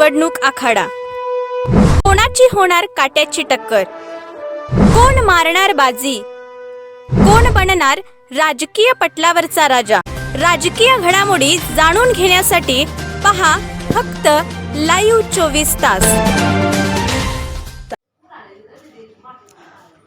निवडणूक आखाडा. कोणाची होणार काट्याची टक्कर? कोण मारणार बाजी? कोण बनणार राजकीय पटलावरचा राजा? राजकीय घडामोडी जाणून घेण्यासाठी पहा फक्त लाईव्ह चोवीस तास.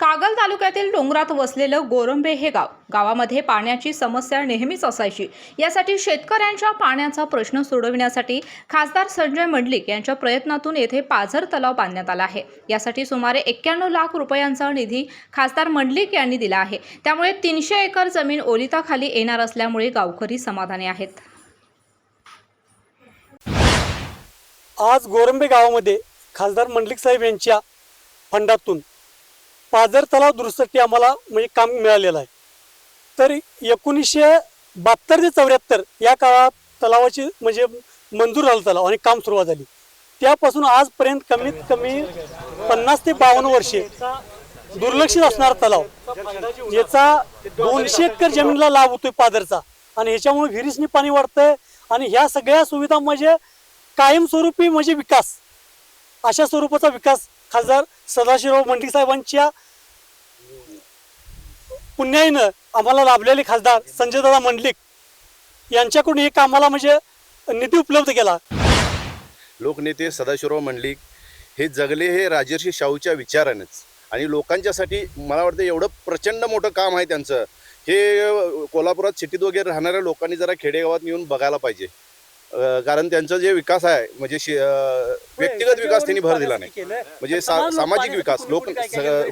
कागल तालुक्यातील डोंगरात वसलेलं गोरंबे हे गाव. गावामध्ये पाण्याची समस्या नेहमीच असायची. यासाठी शेतकऱ्यांच्या पाण्याचा प्रश्न सोडविण्यासाठी खासदार संजय मंडलिक यांच्या प्रयत्नातून येथे पाझर तलाव बांधण्यात आला आहे. यासाठी सुमारे एक्क्याण्णव लाख रुपयांचा निधी खासदार मंडलिक यांनी दिला आहे. त्यामुळे तीनशे एकर जमीन ओलिताखाली येणार असल्यामुळे गावकरी समाधानी आहेत. आज गोरंबे गावामध्ये खासदार मंडलिक साहेब यांच्या फंडातून पाझर तलाव दुरुस्तीसाठी आम्हाला म्हणजे काम मिळालेलं आहे. तर एकोणीसशे बहात्तर ते चौऱ्याहत्तर या काळात तलावाची म्हणजे मंजूर झालं तलाव आणि काम सुरुवात झाली. त्यापासून आजपर्यंत कमीत कमी पन्नास ते बावन्न वर्षे दुर्लक्षित असणारा तलाव याचा दोनशे एकर जमिनीला लाभ होतोय पादरचा आणि ह्याच्यामुळे विहिरीसनी पाणी वाढतंय आणि ह्या सगळ्या सुविधा म्हणजे कायमस्वरूपी म्हणजे विकास अशा स्वरूपाचा विकास खासदार सदाशिवराव मंडलिक साहेबांच्या पुण्याईनं आम्हाला लाभलेले खासदार संजयदादा मंडलिक यांच्याकडून हे कामाला म्हणजे निधी उपलब्ध केला. लोकनेते सदाशिवराव मंडलिक हे जगले हे राजर्षी शाहूच्या विचारानेच. आणि लोकांच्यासाठी मला वाटतं एवढं प्रचंड मोठं काम आहे त्यांचं. हे कोल्हापुरात सिटीत वगैरे राहणाऱ्या लोकांनी जरा खेडेगावात येऊन बघायला पाहिजे. कारण त्यांचा जे विकास आहे म्हणजे व्यक्तिगत विकास त्यांनी भर दिला नाही. म्हणजे सामाजिक विकास लोक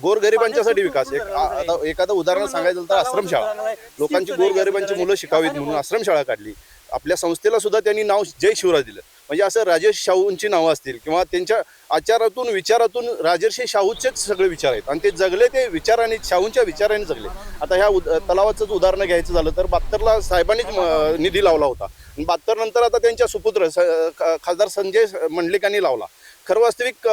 गोरगरिबांच्यासाठी विकास. एक एखादं उदाहरण सांगायचं तर आश्रमशाळा लोकांची गोरगरिबांची मुलं शिकावीत म्हणून आश्रमशाळा काढली. आपल्या संस्थेला सुद्धा त्यांनी नाव जय शिवराज दिलं. म्हणजे असं राजेश शाहूंची नावं असतील किंवा त्यांच्या आचारातून विचारातून राजर्षी शाहूचेच सगळे विचार आहेत. आणि ते जगले ते विचाराने शाहूंच्या विचाराने जगले. आता ह्या उद- तलावाचंच उदाहरण घ्यायचं झालं तर बहात्तरला साहेबांनीच निधी लावला होता. आणि बहात्तर नंतर आता त्यांच्या सुपुत्र स- खासदार संजय मंडलिकांनी लावला. खरं वास्तविक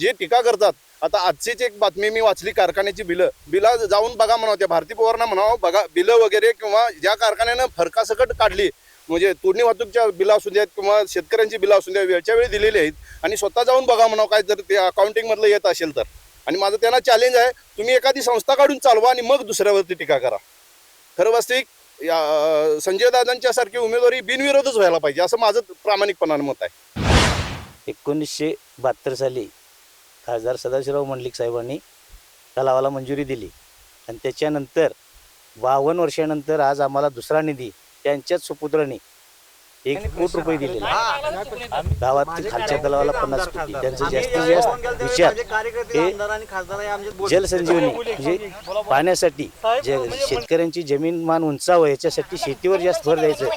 जे टीका करतात आता आजचीच एक बातमी मी वाचली कारखान्याची बिलं. बिला जाऊन बघा म्हणावं त्या भारती पवारांना म्हणावं बघा बिलं वगैरे किंवा ज्या कारखान्यानं फरकासकट काढली म्हणजे तोडणी वाहतूकच्या बिलं असू द्यात किंवा शेतकऱ्यांची बिलं असू द्या वेळच्या वेळी दिलेली आहेत. आणि स्वतः जाऊन बघा म्हणावं काय जर ते अकाउंटिंगमधलं येत असेल तर. आणि माझं त्यांना चॅलेंज आहे तुम्ही एखादी संस्था काढून चालवा आणि मग दुसऱ्यावरती टीका करा. खरं वास्तविक संजय दादांच्या सारखी उमेदवारी बिनविरोधच व्हायला पाहिजे असं माझं प्रामाणिकपणानं मत आहे. एकोणीसशे बहात्तर साली खासदार सदाशिवराव मंडलिक साहेबांनी तलावाला मंजुरी दिली. आणि त्याच्यानंतर बावन्न वर्षानंतर आज आम्हाला दुसरा निधी त्यांच्याच सुपुत्रांनी एक कोट रुपये दिलेला. आहे. गावात खालच्या तलावाला पन्नास कोटी. त्यांचं जास्तीत जास्त विचार हे जलसंजीवनी म्हणजे पाण्यासाठी जे शेतकऱ्यांची जमीन मान उंचावं याच्यासाठी शेतीवर जास्त भर द्यायचं.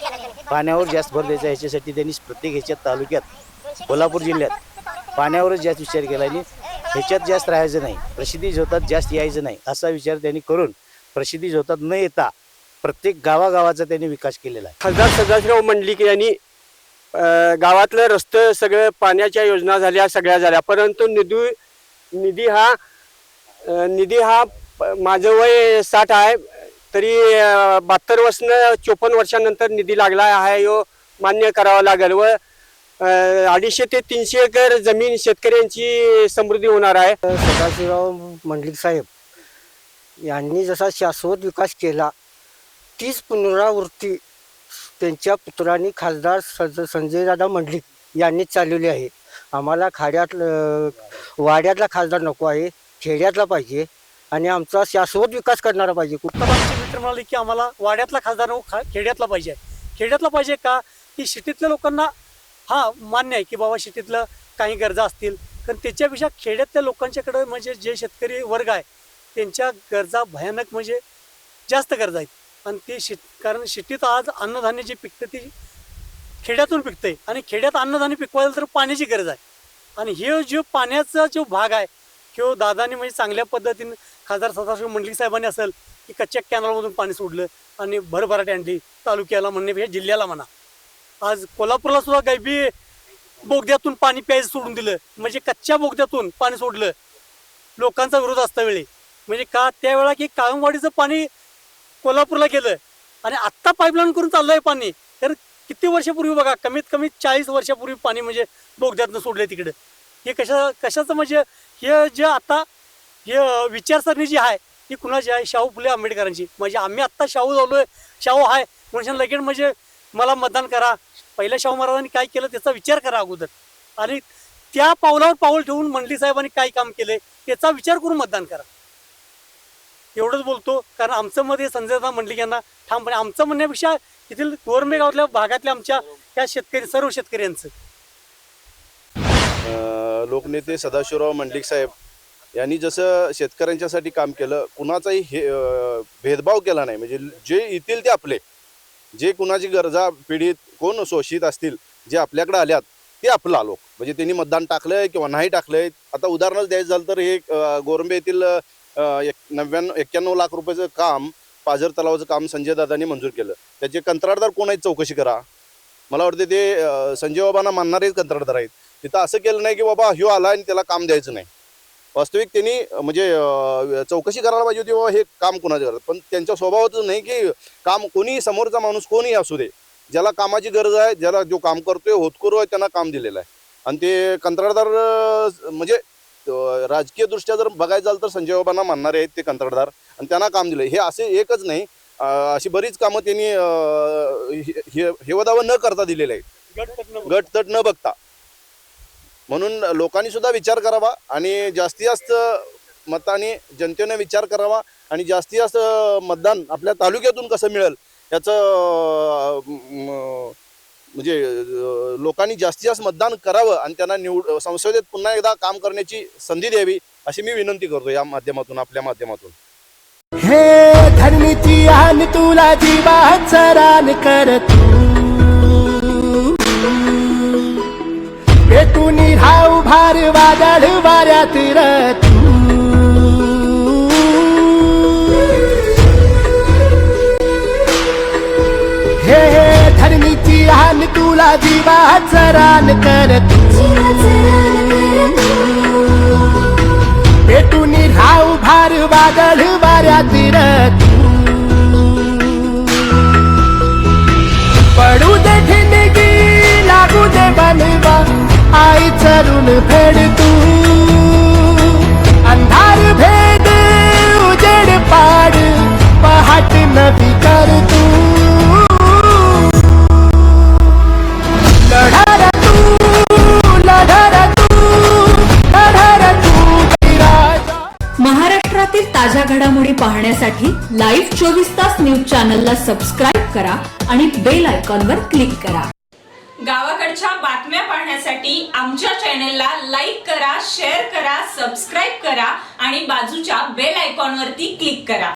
पाण्यावर जास्त भर द्यायचा याच्यासाठी त्यांनी प्रत्येक ह्याच्या तालुक्यात कोल्हापूर जिल्ह्यात पाण्यावरच जास्त विचार केला आणि ह्याच्यात जास्त राहायचं नाही. प्रसिद्धी झोतात जास्त यायचं नाही असा विचार त्यांनी करून प्रसिद्धी झोतात न येता प्रत्येक गावागावाचा त्यांनी विकास केलेला आहे. खासदार सदाशिवराव मंडलिक यांनी अं, गावातलं रस्ते सगळं पाण्याच्या योजना झाल्या सगळ्या झाल्या. परंतु निधी निधी हा निधी हा प- माझं वय साठ आहे तरी बहात्तर वर्षनं चोपन्न वर्षानंतर निधी लागला आहे ह्यो मान्य करावा लागेल. व अडीचशे ते तीनशे एकर जमीन शेतकऱ्यांची समृद्धी होणार आहे. सदाशिवराव मंडलिक साहेब यांनी जसा शाश्वत विकास केला तीच पुनरावृत्ती त्यांच्या पुत्रांनी खासदार सज संजयदादा मंडलिक यांनी चालवली आहे. आम्हाला खाड्यातलं वाड्यातला खासदार नको आहे खेड्यातला पाहिजे आणि आमचा शाश्वत विकास करणारा पाहिजे. कुठं मित्र म्हणाले की आम्हाला वाड्यातला खासदार नको, खा खेड्यातला पाहिजे. खेड्यातला पाहिजे का? की शेतीतल्या लोकांना हा मान्य आहे की बाबा शेतीतलं काही गरजा असतील. कारण त्याच्यापेक्षा खेड्यातल्या लोकांच्याकडे म्हणजे जे शेतकरी वर्ग आहे त्यांच्या गरजा भयानक म्हणजे जास्त गरजा आहेत. आणि ते शेत कारण शेतीत आज अन्नधान्य जे पिकतं ते खेड्यातून पिकतंय. आणि खेड्यात अन्नधान्य पिकवायला तर पाण्याची गरज आहे. आणि हे जो पाण्याचा जो भाग आहे किंवा दादाने म्हणजे चांगल्या पद्धतीने खासदार सदाशिव मंडलिक साहेबांनी असेल की कच्च्या कॅनलमधून पाणी सोडलं आणि भरभराट आणली तालुक्याला म्हणण्यापेक्षा जिल्ह्याला म्हणा. आज कोल्हापूरला सुद्धा गायबी बोगद्यातून पाणी प्यायचं सोडून दिलं. म्हणजे कच्च्या बोगद्यातून पाणी सोडलं. लोकांचा विरोध असता वेळी. म्हणजे का त्यावेळा की काळमवाडीचं पाणी कोल्हापूरला गेलं आणि आत्ता पाईपलाईन करून चाललंय पाणी. तर किती वर्षापूर्वी बघा कमीत कमी चाळीस वर्षापूर्वी पाणी म्हणजे बोगद्यातनं सोडलंय तिकडे. हे कशा कशाचं म्हणजे हे जे आता हे विचारसरणी जी आहे ही कुणाची आहे? शाहू फुले आंबेडकरांची. म्हणजे आम्ही आत्ता शाहू झालोय शाहू आहे. म्हणून लगेच म्हणजे मला मतदान करा. पहिल्या शाहू महाराजांनी काय केलं त्याचा विचार करा अगोदर. आणि त्या पावलावर पाऊल ठेवून मंडली साहेबांनी काय काम केले त्याचा विचार करून मतदान करा. एवढंच बोलतो. कारण आमचं मत हे संजयदा मंडलिक यांना ठामपणे आमचं म्हणण्यापेक्षा येथील गोरंबे गावातल्या भागातल्या आमच्या या शेतकरी सर्व शेतकऱ्यांचं. अं, लोकनेते सदाशिवराव मंडलिक साहेब यांनी जसं शेतकऱ्यांच्यासाठी काम केलं कुणाचाही हे भेदभाव केला नाही. म्हणजे जे येतील ते आपले. जे कुणाची गरजा पीडित कोण शोषित असतील जे आपल्याकडे आल्यात ते आपला लोक म्हणजे त्यांनी मतदान टाकलंय किंवा नाही टाकलंय. आता उदाहरणच द्यायचं झालं तर हे गोरंबे येथील एक नव्याण्णव एक्क्याण्णव लाख रुपयाचं काम पाझर तलावाचं काम संजय दादांनी मंजूर केलं. त्याचे कंत्राटदार कोण आहेत चौकशी करा. मला वाटते ते संजय बाबांना मानणारेच कंत्राटदार आहेत. तिथं असं केलं नाही की बाबा ह्यो आला आणि त्याला काम द्यायचं नाही. वास्तविक त्यांनी म्हणजे चौकशी करायला पाहिजे होती बाबा हे काम कोणाचं करत पण त्यांच्या स्वभावातच नाही की काम कोणी समोरचा माणूस कोणी असू दे. ज्याला कामाची गरज आहे ज्याला जो काम करतोय होतकरू आहे त्यांना काम दिलेलं आहे. आणि ते कंत्राटदार म्हणजे राजकीय दृष्ट्या जर बघायचं झालं तर संजय बाबांना मानणारे आहेत ते कंत्राटदार. आणि त्यांना काम दिलं हे असे एकच नाही अशी बरीच कामं त्यांनी हेवदावं न करता दिलेले आहेत. गट गट तट न बघता. म्हणून लोकांनी सुद्धा विचार करावा आणि जास्तीत जास्त मताने जनतेने विचार करावा आणि जास्तीत जास्त मतदान आपल्या तालुक्यातून कसं मिळेल याचं म्हणजे लोकांनी जास्तीत जास्त मतदान करावं आणि त्यांना निवड संसदेत पुन्हा एकदा काम करण्याची संधी द्यावी अशी मी विनंती करतो या माध्यमातून आपल्या माध्यमातून. हे धर्मीची आन तुला जीवाचं रान कर तू. राहू भार वादळ वाऱ्यात रथ तुला जीवाचं रान कर तू राहू भार वादळ वाऱ्या तिरत पडू दे ठिणगी लागू दे बनवा. आई चरून फेड तू घडामोडी पाहण्यासाठी लाईव्ह चोवीस तास न्यूज चॅनलला सबस्क्राईब करा आणि बेल आयकॉनवर क्लिक करा. गावाकडच्या बातम्या पाहण्यासाठी आमच्या चॅनलला लाईक करा शेअर करा सबस्क्राईब करा आणि बाजूच्या बेल आयकॉनवरती क्लिक करा.